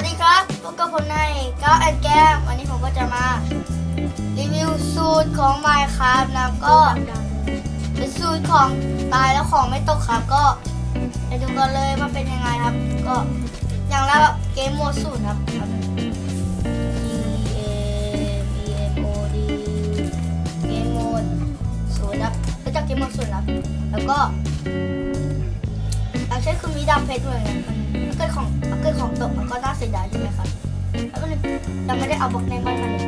วัสดีครับพบกับผมในก้าวแอนแก้มวันนี้ผมก็จะมา รีวิวสูตรของ Minecraft นะครับก็เป็นสูตรของตายแล้วของไม่ตกครับก็ไปดูกันเลยว่าเป็นยังไงครับ ก็อย่างแรกแบบเกมโหมดสูตรครับ E A B M O D เกมโหมดศูนย์ครับรู้จักเกมโหมดศูนย์ครับ แล้วก็อย่างเช่นคือมีดาเพชรด้วยเนี่ยมันเกิดของเกิดของ เลยยังไม่ได้เอาบล็อกในบ้านมาเลย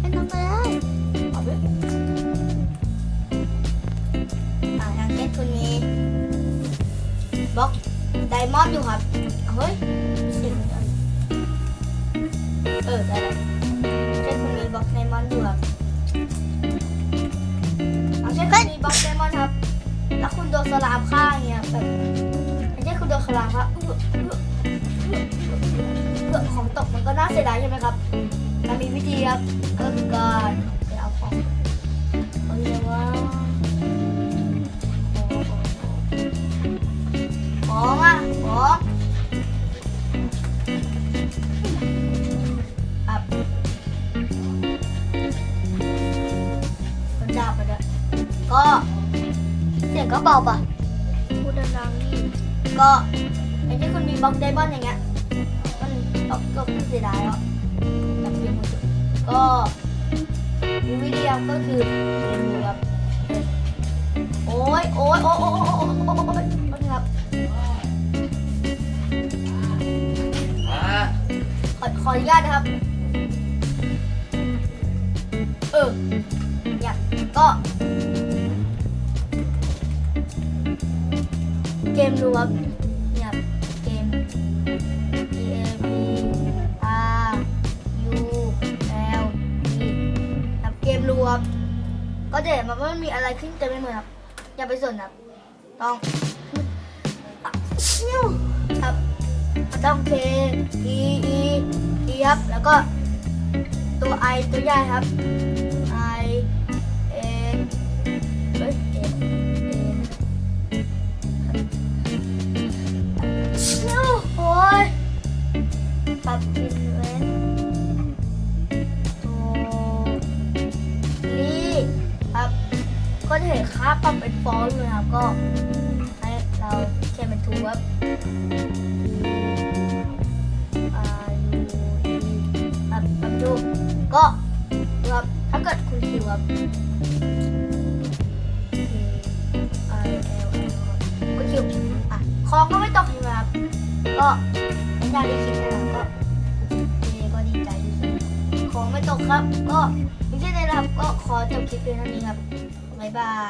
ไม่ต้องเลยเอาไปอ่าย่างเช่นคุณมีบล็อกไดมอนด์อยู่ครับเฮ้ยมีเสียงอะไรเออได้แล้วเช่นคุณมีบล็อกไดมอนด์อยู่ครับเอาเช่นคุณมีบล็อกไดมอนด์ครับ แล้วคุณโดนสลามฆ่างเงี้ยแบบอย่างเช่นคุณโดนสลามฆ่า ของตกมันก็น่าเสียดายใช่ไหมครับ มันมีวิธีครับก็คือการไปเอาของเขาเรียกว่าของอะของอับก็จับไปเลยก็เสียงก็เบาปะพูดดังๆนี่ก็ไอย่างที่คุณมีบล็อกไดมอนด์อย่างเงี้ย ก็ก็ไม่เสียดายหรอกกับที่งหมดจอก็มีวิดีครัก็คือเรีนรู้ครับโอ้ยโอ้ยโอ้ยโอ้ยโอ้ยโอ้ยโอ้ยครับขอขออนุญาตนะครับ เออเนี่ยก็เกมรู้บ ครับ ก็จะเห็นว่ามันมีอะไรขึ้นเต็มไปหมดครับ อย่าไปสนครับ ต้องชิวครับ ต้อง K E E E ครับ แล้วก็ตัว I ตัวใหญ่ครับ I N เอ็นเฮ้ย N N ชิวโอ้ยปรับ ก็จะเห็นค่าปรับเป็นฟอนต์เลยครับก็ให้เราเขียนเป็นทูครับอับครับดูก็ดูครับถ้าเกิดคุณคิวครับ K I L L ก็คิวอะคอก็ไม่ตกใช่ไหมครับก็เป็นอย่างที่คิดนะครับก็เอก็ดีใจที่สุดของไม่ตกครับ ก็อย่างที่ได้นะครับก็ขอจบคลิปเพียงเท่านี้ครับ Bye-bye.